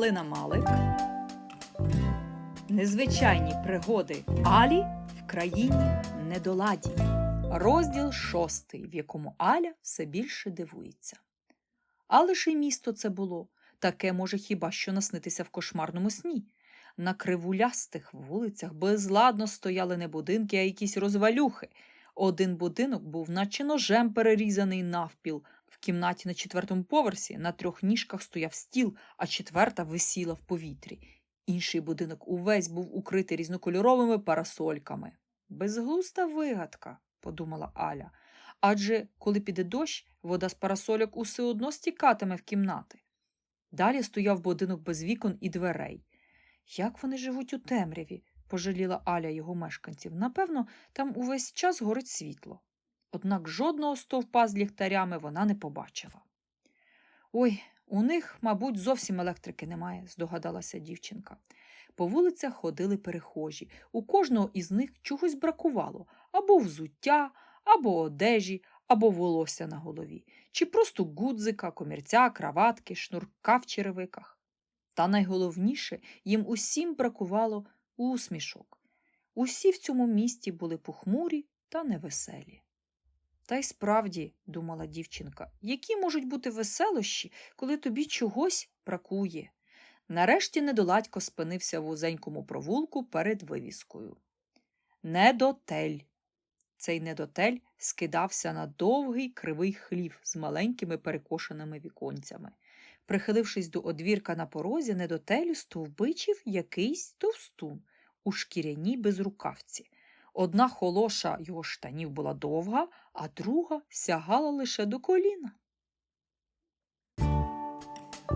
Галина Малик. Незвичайні пригоди Алі в країні недоладі. Розділ шостий, в якому Аля все більше дивується. Але ж і місто це було. Таке може хіба що наснитися в кошмарному сні. На кривулястих вулицях безладно стояли не будинки, а якісь розвалюхи. Один будинок був наче ножем перерізаний навпіл. В кімнаті на четвертому поверсі на трьох ніжках стояв стіл, а четверта висіла в повітрі. Інший будинок увесь був укритий різнокольоровими парасольками. Безглуста вигадка, подумала Аля. Адже коли піде дощ, вода з парасольок усе одно стікатиме в кімнати. Далі стояв будинок без вікон і дверей. Як вони живуть у темряві, пожаліла Аля його мешканців. Напевно, там увесь час горить світло. Однак жодного стовпа з ліхтарями вона не побачила. Ой, у них, мабуть, зовсім електрики немає, здогадалася дівчинка. По вулицях ходили перехожі. У кожного із них чогось бракувало або взуття, або одежі, або волосся на голові, чи просто гудзика, комірця, краватки, шнурка в черевиках. Та найголовніше їм усім бракувало усмішок. Усі в цьому місті були похмурі та невеселі. Та й справді, думала дівчинка, які можуть бути веселощі, коли тобі чогось бракує. Нарешті недоладько спинився в вузенькому провулку перед вивіскою. Недотель. Цей недотель скидався на довгий кривий хлів з маленькими перекошеними віконцями. Прихилившись до одвірка на порозі, недотелю стовбичив якийсь товстун у шкіряній безрукавці. Одна холоша його штанів була довга, а друга сягала лише до коліна.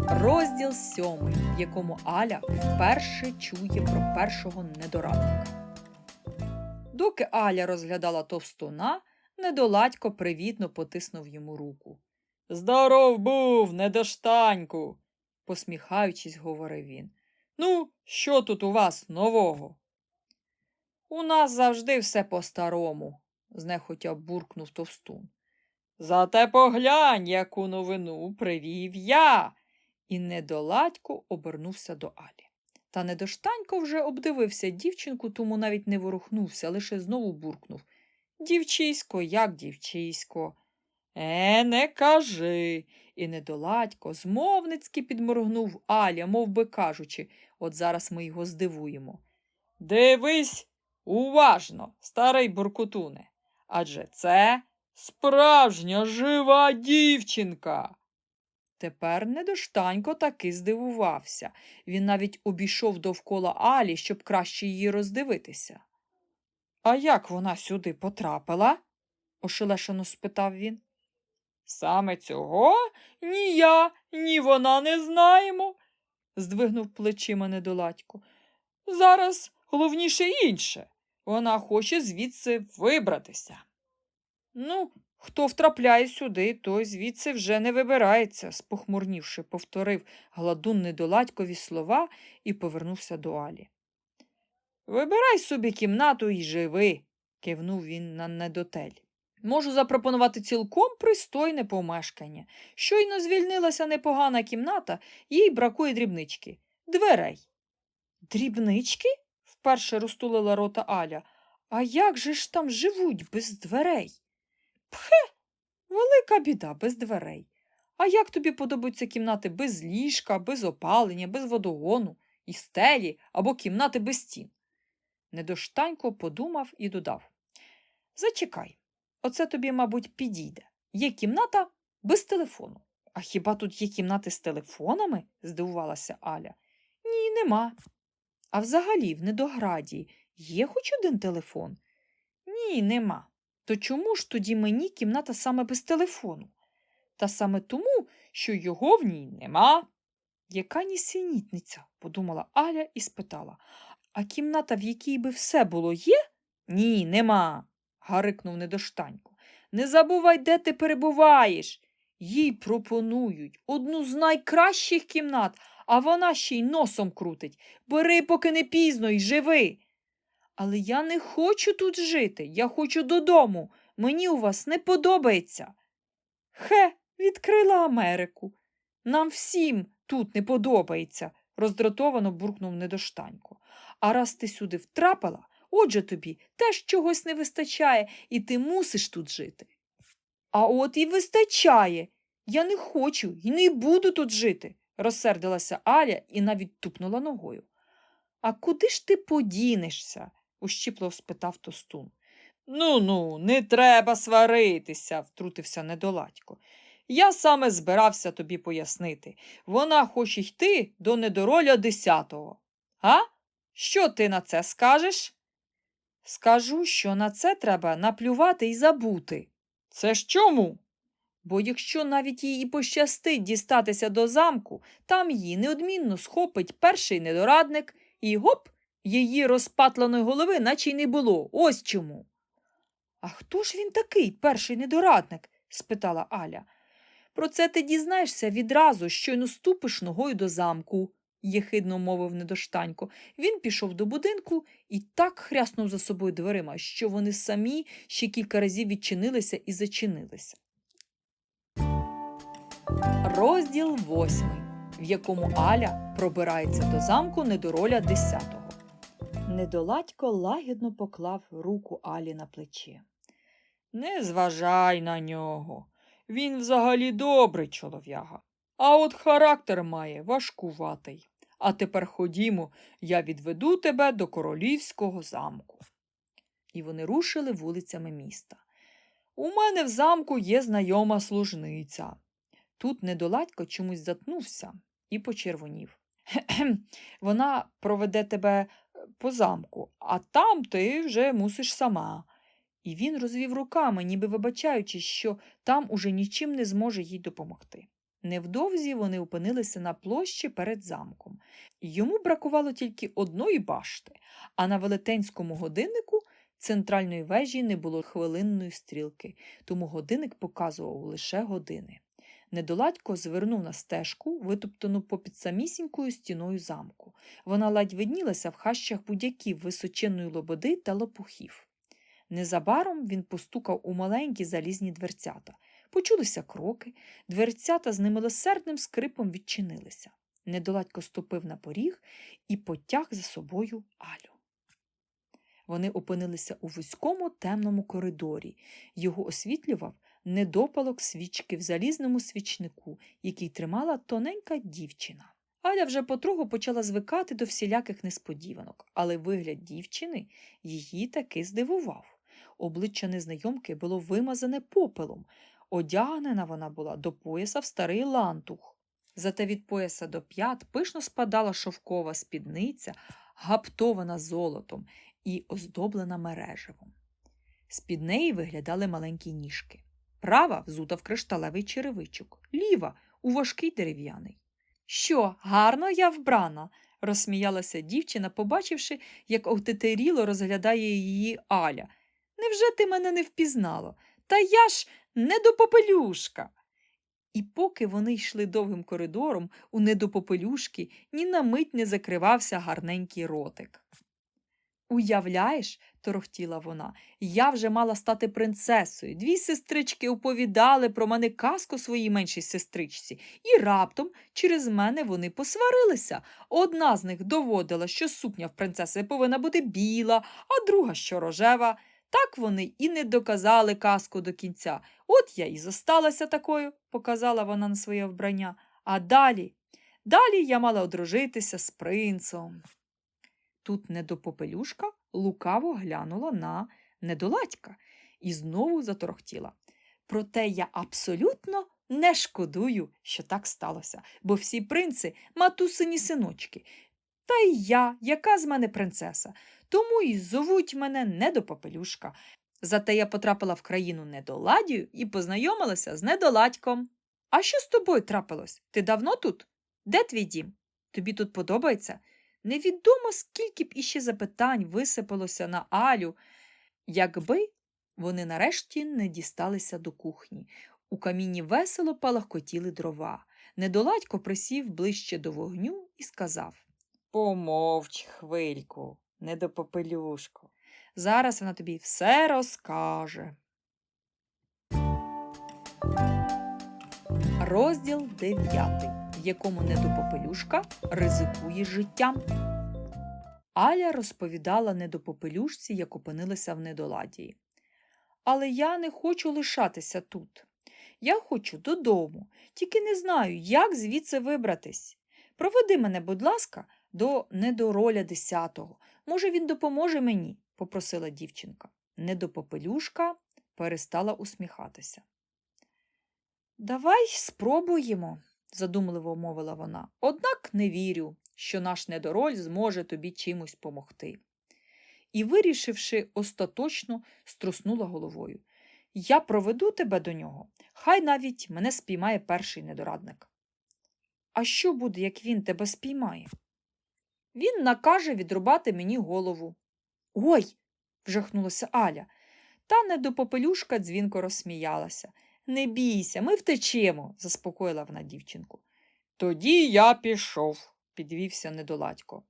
Розділ сьомий, в якому Аля вперше чує про першого недорадника. Доки Аля розглядала товстуна, недоладько привітно потиснув йому руку. Здоров був, недоштаньку, посміхаючись, говорив він. Ну, що тут у вас нового? У нас завжди все по-старому, знехотя буркнув товстун. Зате поглянь, яку новину привів я. І недоладько обернувся до Алі. Та недоштанько вже обдивився дівчинку, тому навіть не ворухнувся, лише знову буркнув. Дівчисько, як дівчисько. Е, не кажи. І недоладько змовницьки підморгнув Аля, мов би кажучи, от зараз ми його здивуємо. Дивись уважно, старий буркутуне, адже це справжня жива дівчинка. Тепер недоштанько таки здивувався. Він навіть обійшов довкола Алі, щоб краще її роздивитися. А як вона сюди потрапила? ошелешено спитав він. Саме цього ні я, ні вона не знаємо, здвигнув плечима недоладько. Зараз головніше інше. Вона хоче звідси вибратися. Ну, хто втрапляє сюди, той звідси вже не вибирається, спохмурнівши, повторив гладун недоладькові слова і повернувся до Алі. Вибирай собі кімнату і живи, кивнув він на недотель. Можу запропонувати цілком пристойне помешкання. Щойно звільнилася непогана кімната, їй бракує дрібнички. Дверей. Дрібнички? Вперше розтулила рота Аля. А як же ж там живуть без дверей? Пхе, велика біда без дверей. А як тобі подобаються кімнати без ліжка, без опалення, без водогону, і стелі або кімнати без стін? Недоштанько подумав і додав. Зачекай, оце тобі, мабуть, підійде. Є кімната без телефону. А хіба тут є кімнати з телефонами? здивувалася Аля. Ні, нема. А взагалі, в недограді є хоч один телефон? Ні, нема. То чому ж тоді мені кімната саме без телефону? Та саме тому, що його в ній нема. Яка нісенітниця, подумала Аля і спитала. А кімната, в якій би все було, є? Ні, нема, гарикнув недоштанько. Не забувай, де ти перебуваєш. Їй пропонують одну з найкращих кімнат, а вона ще й носом крутить. Бери, поки не пізно, і живи. Але я не хочу тут жити, я хочу додому. Мені у вас не подобається. Хе, відкрила Америку. Нам всім тут не подобається, роздратовано буркнув недоштанько. А раз ти сюди втрапила, отже тобі теж чогось не вистачає, і ти мусиш тут жити. А от і вистачає. Я не хочу і не буду тут жити, розсердилася Аля і навіть тупнула ногою. А куди ж ти подінешся? ущіпливо спитав тостун. Ну ну, не треба сваритися, втрутився недоладько. Я саме збирався тобі пояснити. Вона хоче йти до недороля десятого. А? Що ти на це скажеш? Скажу, що на це треба наплювати і забути. Це ж чому? Бо якщо навіть їй і пощастить дістатися до замку, там її неодмінно схопить перший недорадник і гоп, її розпатленої голови, наче й не було. Ось чому. А хто ж він такий, перший недорадник? спитала Аля. Про це ти дізнаєшся відразу, щойно ступиш ногою до замку, єхидно мовив недоштанько. Він пішов до будинку і так хряснув за собою дверима, що вони самі ще кілька разів відчинилися і зачинилися. Розділ восьмий, в якому Аля пробирається до замку недороля десятого. Недоладько лагідно поклав руку Алі на плече. Не зважай на нього. Він взагалі добрий чолов'яга. А от характер має важкуватий. А тепер ходімо, я відведу тебе до королівського замку. І вони рушили вулицями міста. У мене в замку є знайома служниця. Тут недоладько чомусь затнувся і почервонів. «Кхе-кхем, Вона проведе тебе е, по замку, а там ти вже мусиш сама. І він розвів руками, ніби вибачаючи, що там уже нічим не зможе їй допомогти. Невдовзі вони опинилися на площі перед замком. Йому бракувало тільки одної башти, а на велетенському годиннику центральної вежі не було хвилинної стрілки, тому годинник показував лише години. Недоладько звернув на стежку, витоптану попід самісінькою стіною замку. Вона ледь виднілася в хащах будяків височенної лободи та лопухів. Незабаром він постукав у маленькі залізні дверцята. Почулися кроки, дверцята з немилосердним скрипом відчинилися. Недоладько ступив на поріг і потяг за собою Алю. Вони опинилися у вузькому темному коридорі. Його освітлював недопалок свічки в залізному свічнику, який тримала тоненька дівчина. Аля вже потроху почала звикати до всіляких несподіванок, але вигляд дівчини її таки здивував. Обличчя незнайомки було вимазане попелом. Одягнена вона була до пояса в старий лантух. Зате від пояса до п'ят пишно спадала шовкова спідниця, гаптована золотом і оздоблена мережевом. З-під неї виглядали маленькі ніжки. Права взута в кришталевий черевичок, ліва у важкий дерев'яний. Що, гарно я вбрана? розсміялася дівчина, побачивши, як отетеріло розглядає її Аля. Невже ти мене не впізнала? Та я ж не до попелюшка. І поки вони йшли довгим коридором, у недопопелюшки ні на мить не закривався гарненький ротик. Уявляєш, торохтіла вона, я вже мала стати принцесою. Дві сестрички оповідали про мене казку своїй меншій сестричці, і раптом через мене вони посварилися. Одна з них доводила, що сукня в принцеси повинна бути біла, а друга що рожева. Так вони і не доказали казку до кінця. От я і зосталася такою, показала вона на своє вбрання. А далі, далі я мала одружитися з принцом. Тут недопопелюшка лукаво глянула на недоладька і знову заторохтіла. Проте я абсолютно не шкодую, що так сталося, бо всі принци матусині синочки. Та й я, яка з мене принцеса, тому і зовуть мене недопопелюшка. Зате я потрапила в країну недоладію і познайомилася з недоладьком. А що з тобою трапилось? Ти давно тут? Де твій дім? Тобі тут подобається? Невідомо, скільки б іще запитань висипалося на Алю, якби вони нарешті не дісталися до кухні. У каміні весело палахкотіли дрова. Недоладько присів ближче до вогню і сказав Помовч, хвильку, недопопелюшко. Зараз вона тобі все розкаже. Розділ дев'ятий, якому недопопелюшка ризикує життям. Аля розповідала недопопелюшці, як опинилася в недоладії. Але я не хочу лишатися тут. Я хочу додому, тільки не знаю, як звідси вибратись. Проведи мене, будь ласка, до недороля десятого. Може, він допоможе мені, попросила дівчинка. Недопопелюшка перестала усміхатися. Давай спробуємо, задумливо мовила вона. Однак не вірю, що наш недороль зможе тобі чимось помогти. І, вирішивши остаточно, струснула головою. Я проведу тебе до нього, хай навіть мене спіймає перший недорадник. А що буде, як він тебе спіймає? Він накаже відрубати мені голову. Ой. вжахнулася Аля. Та недопопелюшка дзвінко розсміялася. Не бійся, ми втечемо, заспокоїла вона дівчинку. Тоді я пішов, підвівся недоладько.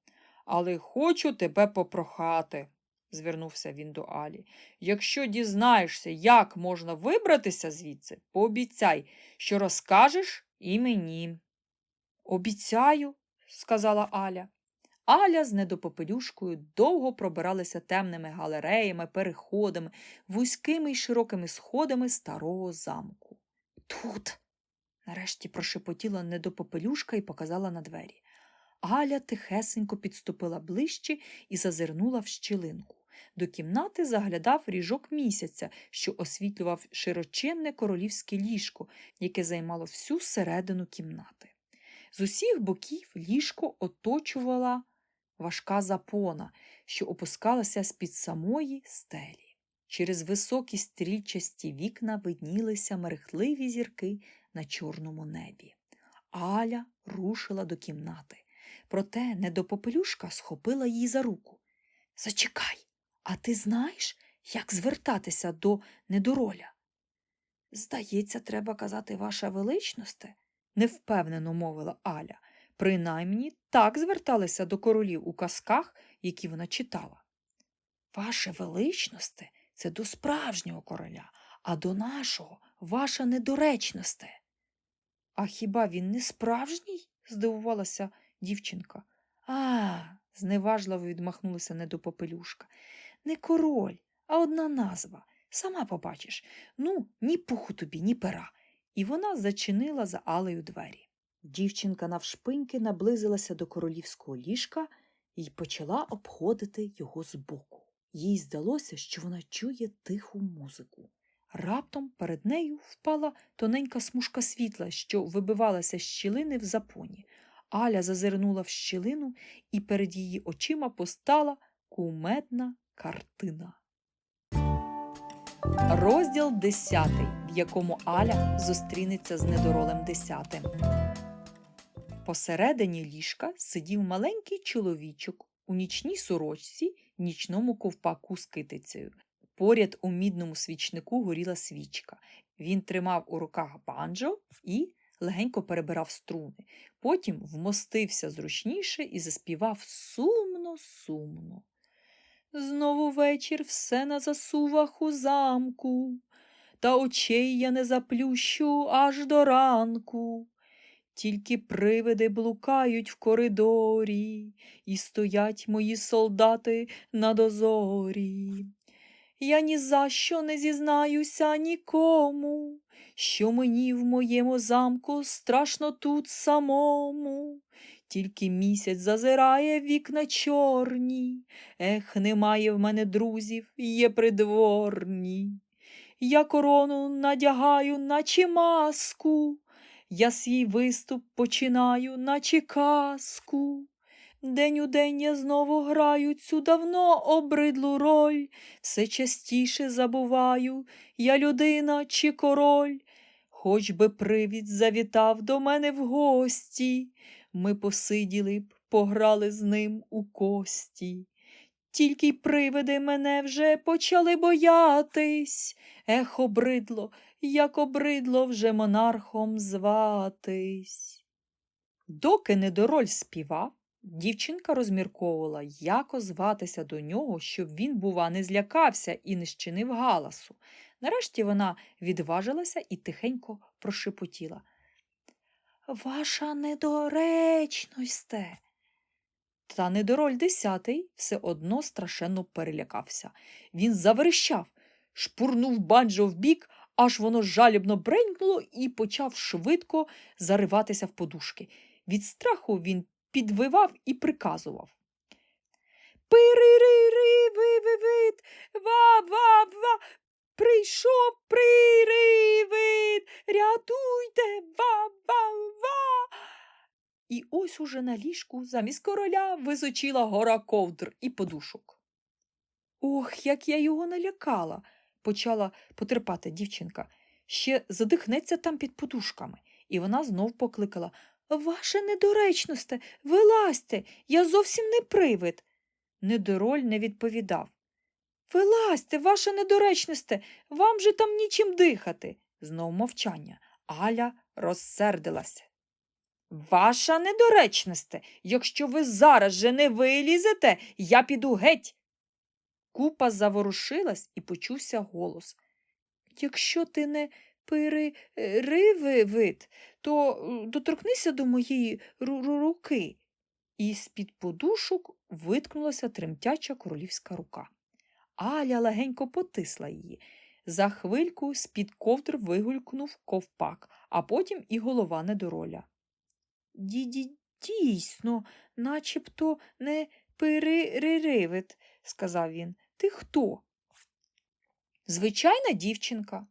Але хочу тебе попрохати, звернувся він до Алі. Якщо дізнаєшся, як можна вибратися звідси, пообіцяй, що розкажеш і мені. Обіцяю, сказала Аля. Аля з недопопелюшкою довго пробиралися темними галереями, переходами, вузькими й широкими сходами старого замку. Тут. нарешті прошепотіла недопопелюшка і показала на двері. Аля тихесенько підступила ближче і зазирнула в щілинку. До кімнати заглядав ріжок місяця, що освітлював широченне королівське ліжко, яке займало всю середину кімнати. З усіх боків ліжко оточувала важка запона, що опускалася з-під самої стелі. Через високі стрільчасті вікна виднілися мерехтливі зірки на чорному небі. Аля рушила до кімнати. Проте недопопелюшка схопила її за руку. Зачекай, а ти знаєш, як звертатися до недороля? Здається, треба казати, ваша величносте, невпевнено мовила Аля. Принаймні так зверталися до королів у казках, які вона читала. Ваше величносте це до справжнього короля, а до нашого ваша недоречносте. А хіба він не справжній? здивувалася дівчинка. А, зневажливо відмахнулася недопопелюшка. Не король, а одна назва. Сама побачиш. Ну, ні пуху тобі, ні пера. І вона зачинила за Алею двері. Дівчинка навшпиньки наблизилася до королівського ліжка і почала обходити його збоку. Їй здалося, що вона чує тиху музику. Раптом перед нею впала тоненька смужка світла, що вибивалася з щілини в запоні. Аля зазирнула в щілину, і перед її очима постала кумедна картина. Розділ десятий, в якому Аля зустрінеться з недоролем десятим. Посередині ліжка сидів маленький чоловічок у нічній сорочці, нічному ковпаку з китицею. Поряд у мідному свічнику горіла свічка. Він тримав у руках банджо і легенько перебирав струни. Потім вмостився зручніше і заспівав сумно, сумно. Знову вечір все на засувах у замку, та очей я не заплющу аж до ранку. Тільки привиди блукають в коридорі, і стоять мої солдати на дозорі. Я ні за що не зізнаюся нікому, що мені в моєму замку страшно тут самому. Тільки місяць зазирає вікна чорні, ех, немає в мене друзів, є придворні. Я корону надягаю, наче маску, я свій виступ починаю, наче казку. День у день я знову граю цю давно обридлу роль, все частіше забуваю, я людина чи король. Хоч би привід завітав до мене в гості, ми посиділи б, пограли з ним у кості. Тільки й привиди мене вже почали боятись. Ех, обридло, як обридло вже монархом зватись. Доки недороль співав, дівчинка розмірковувала, як озватися до нього, щоб він, бува, не злякався і не щинив галасу. Нарешті вона відважилася і тихенько прошепотіла. Ваша недоречносте. Та недороль десятий все одно страшенно перелякався. Він заверещав, шпурнув банджо вбік, аж воно жалібно бренькнуло і почав швидко зариватися в подушки. Від страху він підвивав і приказував. Пиририривививит, ва-ва-ва, прийшов приривид, рятуйте, ва-ва-ва. І ось уже на ліжку замість короля височила гора ковдр і подушок. Ох, як я його налякала, почала потерпати дівчинка. Ще задихнеться там під подушками. І вона знов покликала Ваше недоречносте, вилазьте, я зовсім не привид. Недороль не відповідав. Вилазьте, ваше недоречносте, вам же там нічим дихати. Знов мовчання. Аля розсердилася. Ваша недоречносте, якщо ви зараз же не вилізете, я піду геть. Купа заворушилась і почувся голос. Якщо ти не переривид, то е, доторкнися до моєї ру- ру- руки. І з-під подушок виткнулася тремтяча королівська рука. Аля легенько потисла її. За хвильку з-під ковдр вигулькнув ковпак, а потім і голова недороля. Діді, дійсно, начебто не переривид, сказав він. Ти хто? Звичайна дівчинка.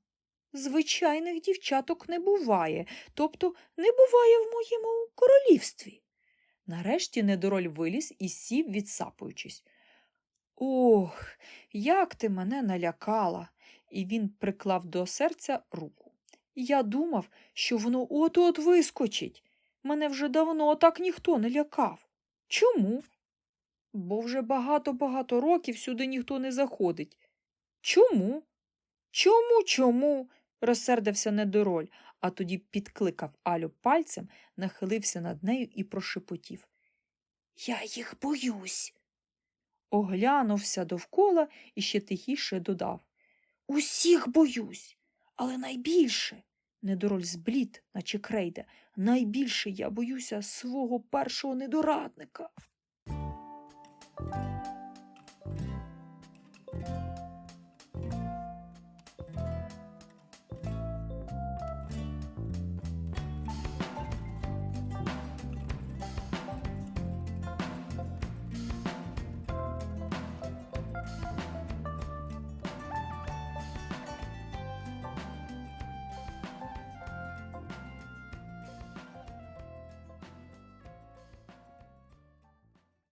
Звичайних дівчаток не буває, тобто не буває в моєму королівстві. Нарешті недороль виліз і сів, відсапуючись. Ох, як ти мене налякала. І він приклав до серця руку. Я думав, що воно от-от вискочить. Мене вже давно так ніхто не лякав. Чому? Бо вже багато-багато років сюди ніхто не заходить. Чому? Чому, чому? розсердився недороль, а тоді підкликав Алю пальцем, нахилився над нею і прошепотів. Я їх боюсь. Оглянувся довкола і ще тихіше додав. Усіх боюсь, але найбільше. Недороль зблід, наче крейда. Найбільше я боюся свого першого недорадника.